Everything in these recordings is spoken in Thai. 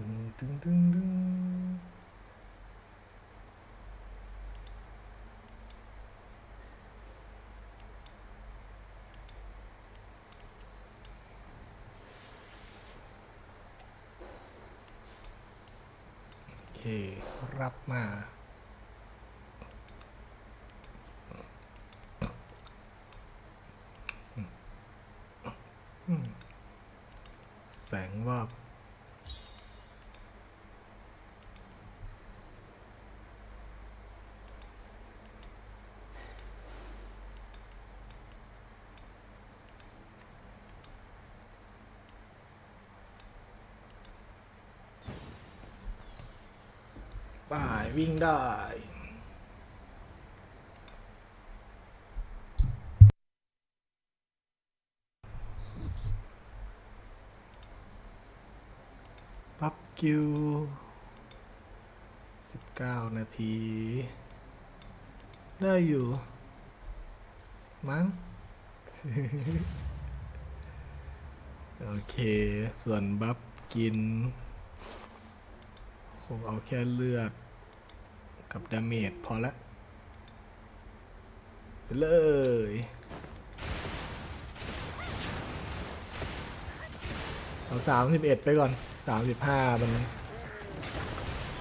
ึงตึงตึงตึงโอเค รับมาแสงว่า บป่าวิ่งได้ปั๊บกิวสิบเก้านาที ได้อยู่ มั้ง โอเค ส่วนบัฟกิน งเอาแค่เลือดกับดาเมจพอละไปเลยเอาสามสิบเอ็ดไปก่อนสามสิบห้ามัน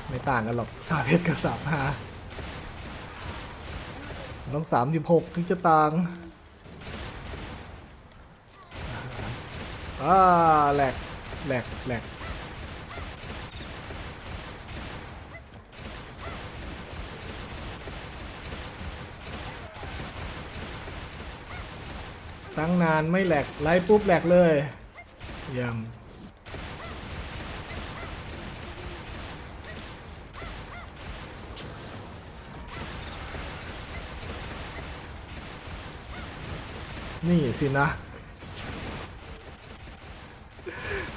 ไม่ต่างกันหรอกสามเอ็ดกับสามห้าต้องสามสิบหกถึงจะต่างอ่าแหลกแหลกแหลก ตั้งนานไม่แหลกไลฟ์ปุ๊บแหลกเลยเยี่ยมนี่สินะ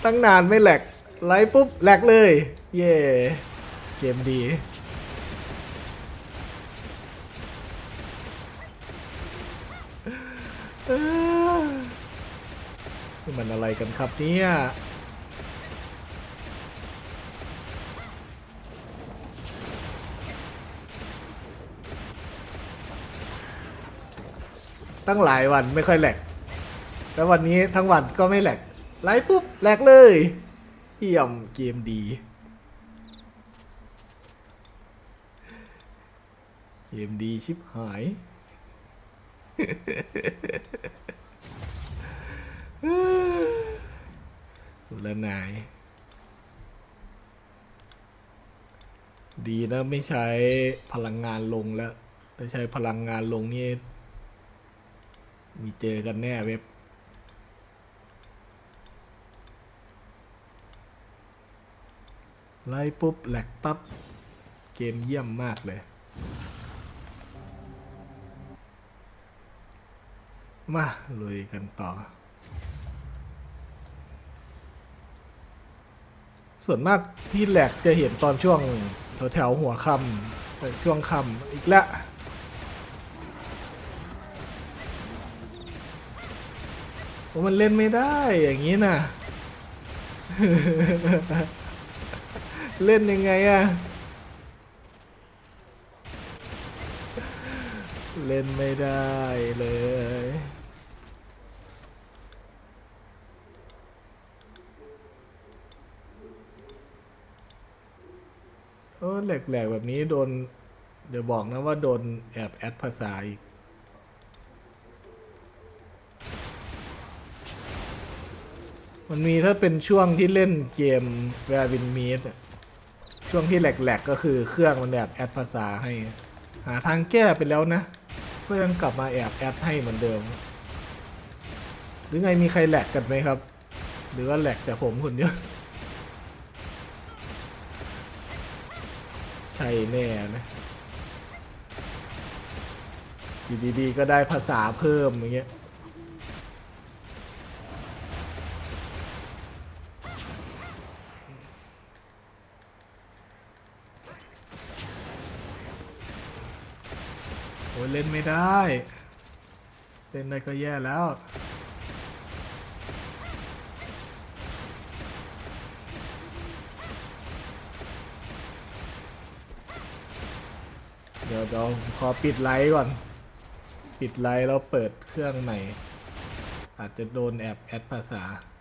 ตั้งนานไม่แหลกไลฟ์ปุ๊บแหลกเลย เย่ เกมดี เอ้อ นี่มันอะไรกันครับเนี่ยตั้งหลายวันไม่ค่อยแหลก แต่วันนี้ทั้งวันก็ไม่แหลก ไลฟ์ปุ๊บแหลกเลยเยี่ยมเกมดี เกมดีชิบหาย นาย ดีนะไม่ใช้พลังงานลงแล้ว ถ้าใช้พลังงานลงนี่ มีเจอกันแน่เว็บไล่ปุ๊บแหลกปั๊บ เกมเยี่ยมมากเลย มาลุยกันต่อ ส่วนมากที่แหลกจะเห็นตอนช่วงแถวแถวๆหัวค่ำช่วงค่ำอีกแล้วโอ้มันเล่นไม่ได้อย่างนี้นะเล่นยังไงอะเล่นไม่ได้เลย โอ้แหลกๆแบบนี้โดน เดี๋ยวบอกนะว่าโดนแอบแอดภาษาอีกมันมีถ้าเป็นช่วงที่เล่นเกม w e r e w i n m e e t ช่วงที่แหลกๆก็คือเครื่องมันแอบแอดภาษาให้ หาทางแก้ไปแล้วนะก็ยังกลับมาแอบแอดให้เหมือนเดิม หรือไงมีใครแหลกกันไหมครับ หรือว่าแหลกแต่ผมคนเดียว ช่แน่นะอยู่ดีๆก็ได้ภาษาเพิ่มอย่างเงี้ยโอ้ยเล่นไม่ได้ เล่นได้ก็แย่แล้ว เดี๋ยวเดี๋ยวขอปิดไลท์ก่อน ปิดไลท์แล้วเปิดเครื่องใหม่ อาจจะโดนแอบแอดภาษา